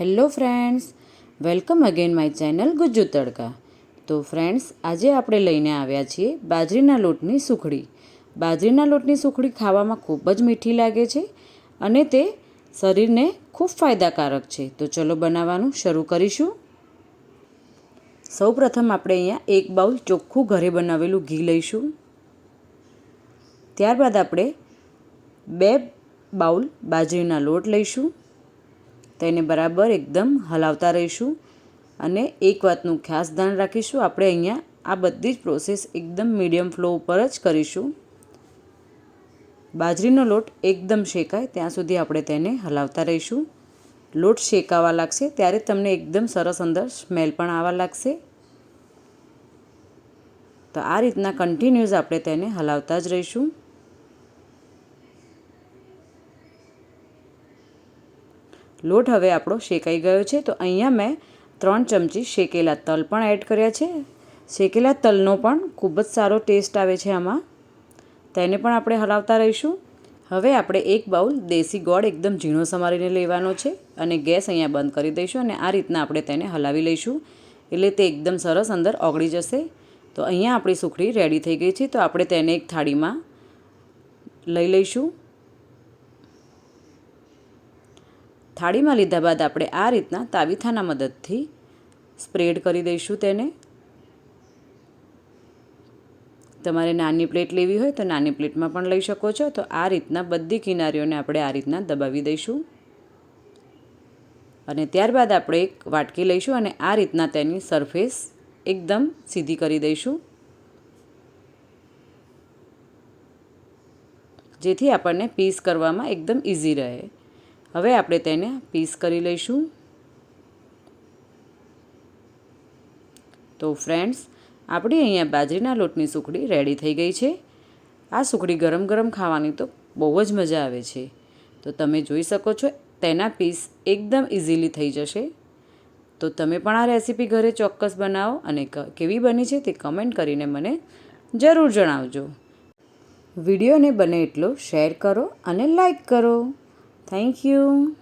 Hello friends, welcome again my channel Gujju Tadka. તો friends, આજે આપણે લઈને આવ્યા છીએ બાજરીના લોટની સુખડી. બાજરીના લોટની સુખડી ખાવામાં ખૂબ જ મીઠી લાગે છે અને તે શરીરને ખૂબ ફાયદાકારક છે. તો ચલો બનાવવાનું શરૂ કરીશું. સૌપ્રથમ આપણે અહીંયા એક બાઉલ ચોખ્ખું ઘરે બનાવેલું ઘી લઈશું. ત્યારબાદ આપણે બે બાઉલ બાજરીના લોટ લઈશું. તેને બરાબર એકદમ હલાવતા રહીશું અને એક વાતનું ખાસ ધ્યાન રાખીશું. આપણે અહીંયા આ બધી જ પ્રોસેસ એકદમ મીડિયમ ફ્લો ઉપર જ કરીશું. બાજરીનો લોટ એકદમ શેકાય, ત્યાં સુધી આપણે તેને હલાવતા રહીશું. લોટ શેકાવા લાગશે, ત્યારે તમને એકદમ સરસ અંદર સ્મેલ પણ આવવા લાગશે. તો આ રીતના કન્ટિન્યુઅસ આપણે તેને હલાવતા જ રહીશું. લોટ હવે આપણો શેકાઈ ગયો છે. તો અહીંયા મેં ત્રણ ચમચી શેકેલા તલ પણ એડ કર્યા છે. શેકેલા તલનો પણ ખૂબ જ સારો ટેસ્ટ આવે છે આમાં. તેને પણ આપણે હલાવતા રહીશું. હવે આપણે એક બાઉલ દેશી ગોળ એકદમ ઝીણો સમારીને લેવાનો છે અને ગેસ અહીંયા બંધ કરી દઈશું અને આ રીતના આપણે તેને હલાવી લઈશું. એટલે તે એકદમ સરસ અંદર ઓગળી જશે. તો અહીંયા આપણી સુખડી રેડી થઈ ગઈ છે. તો આપણે તેને એક થાળીમાં લઈ લઈશું. થાળીમાં લીધા બાદ આપણે આ રીતના તાવીથાના મદદથી સ્પ્રેડ કરી દઈશું તેને. તમારે નાની પ્લેટ લેવી હોય તો નાની પ્લેટમાં પણ લઈ શકો છો. તો આ રીતના બધી કિનારીઓને આપણે આ રીતના દબાવી દઈશું. અને ત્યારબાદ આપણે એક વાટકી લઈશું અને આ રીતના તેની સરફેસ એકદમ સીધી કરી દઈશું. જેથી આપણને પીસ કરવામાં એકદમ ઇઝી રહે. હવે આપણે તેને પીસ કરી લઈશું. તો ફ્રેન્ડ્સ, આપણી અહીંયા બાજરીના લોટની સુખડી રેડી થઈ ગઈ છે. આ સુખડી ગરમ ગરમ ખાવાની તો બહુ જ મજા આવે છે. તો તમે જોઈ શકો છો, તેના પીસ એકદમ ઇઝીલી થઈ જશે. તો તમે પણ આ રેસીપી ઘરે ચોક્કસ બનાવો અને કેવી બની છે તે કમેન્ટ કરીને મને જરૂર જણાવજો. વિડીયોને બને એટલો શેર કરો અને લાઈક કરો. Thank you.